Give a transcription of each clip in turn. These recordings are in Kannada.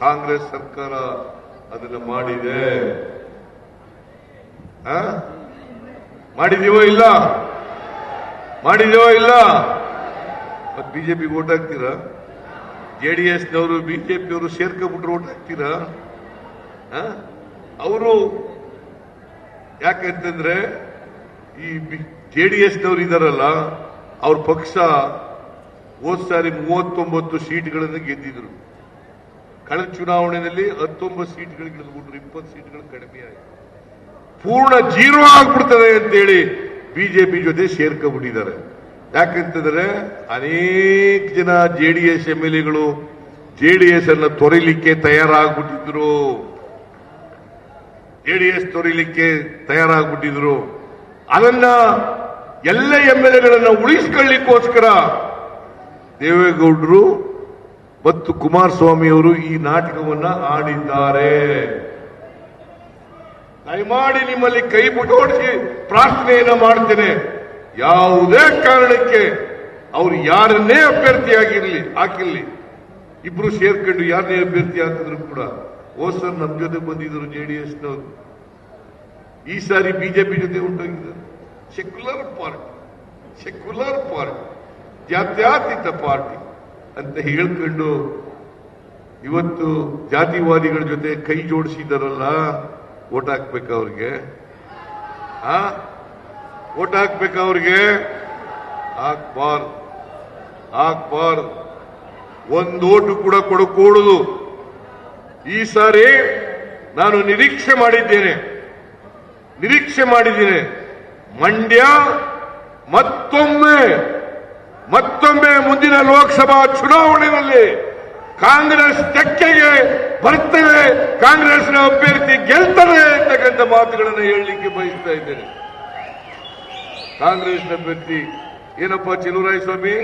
ಕಾಂಗ್ರೆಸ್ ಸರ್ಕಾರ ಅದನ್ನ ಮಾಡಿದೆ? ಮಾಡಿದೀವೋ ಇಲ್ಲ? ಮಾಡಿದೀವೋ ಇಲ್ಲ? ಮತ್ತೆ ಬಿಜೆಪಿ ಓಟ್ ಹಾಕ್ತೀರಾ? ಜೆಡಿಎಸ್ನವರು ಬಿಜೆಪಿಯವರು ಸೇರ್ಕೊಂಡ್ಬಿಟ್ರು ಓಟ್ ಹಾಕ್ತೀರಾ? ಅವರು ಯಾಕಂತಂದ್ರೆ ಈ ಜೆಡಿಎಸ್ನವರು ಇದಾರಲ್ಲ, ಅವ್ರ ಪಕ್ಷ ಹೋದ್ ಸಾರಿ ಮೂವತ್ತೊಂಬತ್ತು ಸೀಟ್ಗಳನ್ನು ಗೆದ್ದಿದ್ರು. ಕಳೆದ ಚುನಾವಣೆಯಲ್ಲಿ ಹತ್ತೊಂಬತ್ತು ಸೀಟ್ಗಳು ಗೆದ್ಬಿಟ್ರು ಇಪ್ಪತ್ತು ಸೀಟ್ಗಳು ಕಡಿಮೆ ಆಯಿತು ಪೂರ್ಣ ಜೀರೋ ಆಗ್ಬಿಡ್ತದೆ ಅಂತೇಳಿ ಬಿಜೆಪಿ ಜೊತೆ ಸೇರ್ಕೊಂಡ್ಬಿಟ್ಟಿದ್ದಾರೆ. ಯಾಕಂತಂದ್ರೆ ಅನೇಕ ಜನ ಜೆಡಿಎಸ್ ಎಂ ಎಲ್ ಎಗಳು ಜೆ ಡಿ ಎಸ್ ಅನ್ನ ತೊರೆಯಲಿಕ್ಕೆ ತಯಾರಾಗ್ಬಿಟ್ಟಿದ್ರು. ಜೆ ಡಿ ಎಸ್ ತೊರೆಯಲಿಕ್ಕೆ ತಯಾರಾಗ್ಬಿಟ್ಟಿದ್ರು. ಅದನ್ನ ಎಲ್ಲ ಎಂ ಎಲ್ ಎಗಳನ್ನ ಉಳಿಸ್ಕೊಳ್ಳಿಕ್ಕೋಸ್ಕರ ದೇವೇಗೌಡರು ಮತ್ತು ಕುಮಾರಸ್ವಾಮಿಯವರು ಈ ನಾಟಕವನ್ನ ಆಡಿದ್ದಾರೆ. ದಯಮಾಡಿ ನಿಮ್ಮಲ್ಲಿ ಕೈ ಮುಟೋಡಿಸಿ ಪ್ರಾರ್ಥನೆಯನ್ನ ಮಾಡ್ತೇನೆ. ಯಾವುದೇ ಕಾರಣಕ್ಕೆ ಅವರು ಯಾರನ್ನೇ ಅಭ್ಯರ್ಥಿಯಾಗಿರ್ಲಿ, ಹಾಕಿರ್ಲಿ. ಇಬ್ರು ಸೇರ್ಕೊಂಡು ಯಾರನ್ನೇ ಅಭ್ಯರ್ಥಿ ಹಾಕಿದ್ರು ಕೂಡ ಸರ್ ನಮ್ ಜೊತೆ ಬಂದಿದ್ರು ಜೆಡಿಎಸ್ನವರು ಈ ಸಾರಿ ಬಿಜೆಪಿ ಜೊತೆ ಉಂಟಾಗಿದ್ದಾರೆ. ಸೆಕ್ಯುಲರ್ ಪಾರ್ಟಿ ಸೆಕ್ಯುಲರ್ ಪಾರ್ಟಿ ಜಾತ್ಯಾತೀತ ಪಾರ್ಟಿ ಅಂತ ಹೇಳ್ಕೊಂಡು ಇವತ್ತು ಜಾತಿವಾದಿಗಳ ಜೊತೆ ಕೈ ಜೋಡಿಸಿದಾರಲ್ಲ ಓಟ್ ಹಾಕ್ಬೇಕ ಅವ್ರಿಗೆ. ಆ? ಓಟ್ ಹಾಕ್ಬೇಕ ಅವ್ರಿಗೆ? ಹಾಕ್ಬಾರ್ ಹಾಕ್ಬಾರ್ ಒಂದು ಓಟು ಕೂಡ ಕೊಡಕೂಡುದು. ಈ ಸಾರಿ ನಾನು ನಿರೀಕ್ಷೆ ಮಾಡಿದ್ದೇನೆ. ನಿರೀಕ್ಷೆ ಮಾಡಿದ್ದೇನೆ. ಮಂಡ್ಯ ಮತ್ತೊಮ್ಮೆ ಮತ್ತೊಮ್ಮೆ ಮುಂದಿನ ಲೋಕಸಭಾ ಚುನಾವಣೆಯಲ್ಲಿ ಕಾಂಗ್ರೆಸ್ ತೆಕ್ಕೆಗೆ ಬರ್ತವೆ ಕಾಂಗ್ರೆಸ್ನ ಅಭ್ಯರ್ಥಿ ಗೆಲ್ತದೆ ಅಂತಕ್ಕಂಥ ಮಾತುಗಳನ್ನು ಹೇಳಲಿಕ್ಕೆ ಬಯಸ್ತಾ ಇದ್ದೇನೆ. ಕಾಂಗ್ರೆಸ್ನ ಅಭ್ಯರ್ಥಿ ಏನಪ್ಪ ಚಲುರಾಯಸ್ವಾಮಿ ಸ್ವಾಮಿ?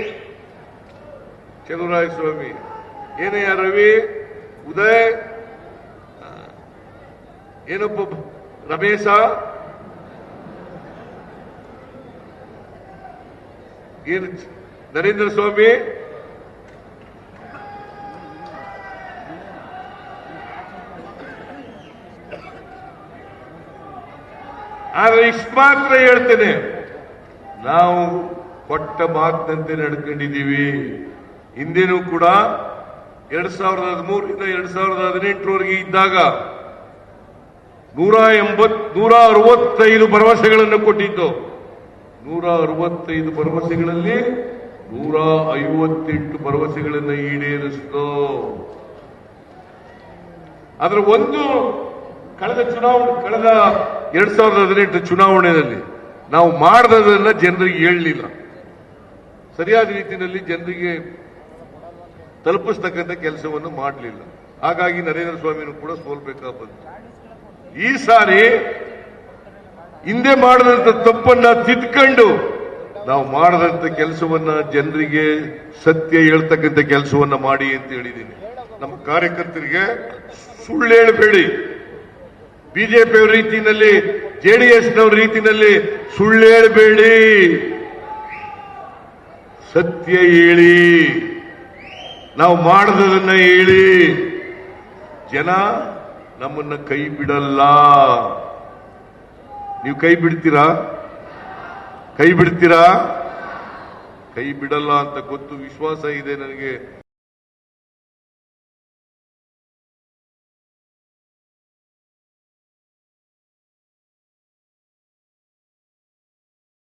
ಚೆಲುವರಾಯ ಸ್ವಾಮಿ. ರವಿ? ಉದಯ್? ಏನಪ್ಪ ರಮೇಶ? ಏನು ನರೇಂದ್ರ ಸ್ವಾಮಿ. ಆದ್ರೆ ಇಷ್ಟು ಮಾತ್ರ ಹೇಳ್ತೇನೆ. ನಾವು ಕೊಟ್ಟ ಮಾತಿನಂತೆ ನಡ್ಕೊಂಡಿದ್ದೀವಿ. ಹಿಂದೆನೂ ಕೂಡ ಎರಡ್ ಸಾವಿರದ ಹದಿಮೂರರಿಂದ ಎರಡ್ ಸಾವಿರದ ಹದಿನೆಂಟರವರೆಗೆ ಇದ್ದಾಗ ನೂರ ಎಂಬತ್, ನೂರ ಅರವತ್ತೈದು ಭರವಸೆಗಳನ್ನು ಕೊಟ್ಟಿದ್ದು. ನೂರ ಅರವತ್ತೈದು ಭರವಸೆಗಳಲ್ಲಿ ನೂರ ಐವತ್ತೆಂಟು ಭರವಸೆಗಳನ್ನು ಈಡೇರಿಸಿತು. ಅದರ ಒಂದು ಕಳೆದ ಚುನಾವಣೆ, ಕಳೆದ ಎರಡ್ ಸಾವಿರದ ಹದಿನೆಂಟು ಚುನಾವಣೆಯಲ್ಲಿ ನಾವು ಮಾಡದನ್ನ ಜನರಿಗೆ ಹೇಳಲಿಲ್ಲ. ಸರಿಯಾದ ರೀತಿಯಲ್ಲಿ ಜನರಿಗೆ ತಲುಪಿಸ್ತಕ್ಕಂಥ ಕೆಲಸವನ್ನು ಮಾಡಲಿಲ್ಲ. ಹಾಗಾಗಿ ನರೇಂದ್ರ ಸ್ವಾಮಿನೂ ಕೂಡ ಸೋಲ್ಬೇಕಾ ಬಂತು. ಈ ಸಾರಿ ಹಿಂದೆ ಮಾಡಿದಂಥ ತಪ್ಪನ್ನ ತಿದ್ಕೊಂಡು ನಾವು ಮಾಡದಂತ ಕೆಲಸವನ್ನ ಜನರಿಗೆ ಸತ್ಯ ಹೇಳ್ತಕ್ಕಂಥ ಕೆಲಸವನ್ನ ಮಾಡಿ ಅಂತ ಹೇಳಿದ್ದೀನಿ. ನಮ್ಮ ಕಾರ್ಯಕರ್ತರಿಗೆ ಸುಳ್ಳು ಹೇಳಬೇಡಿ. ಬಿಜೆಪಿಯವರ ರೀತಿಯಲ್ಲಿ ಜೆಡಿಎಸ್ನವರ ರೀತಿಯಲ್ಲಿ ಸುಳ್ಳು ಹೇಳಬೇಡಿ. ಸತ್ಯ ಹೇಳಿ. ನಾವು ಮಾಡದನ್ನ ಹೇಳಿ. ಜನ ನಮ್ಮನ್ನ ಕೈ ಬಿಡಲ್ಲ. ನೀವು ಕೈ ಬಿಡ್ತೀರಾ? ಕೈ ಬಿಡ್ತೀರಾ? ಕೈ ಬಿಡಲ್ಲ ಅಂತ ಗೊತ್ತು ವಿಶ್ವಾಸ ಇದೆ ನನಗೆ.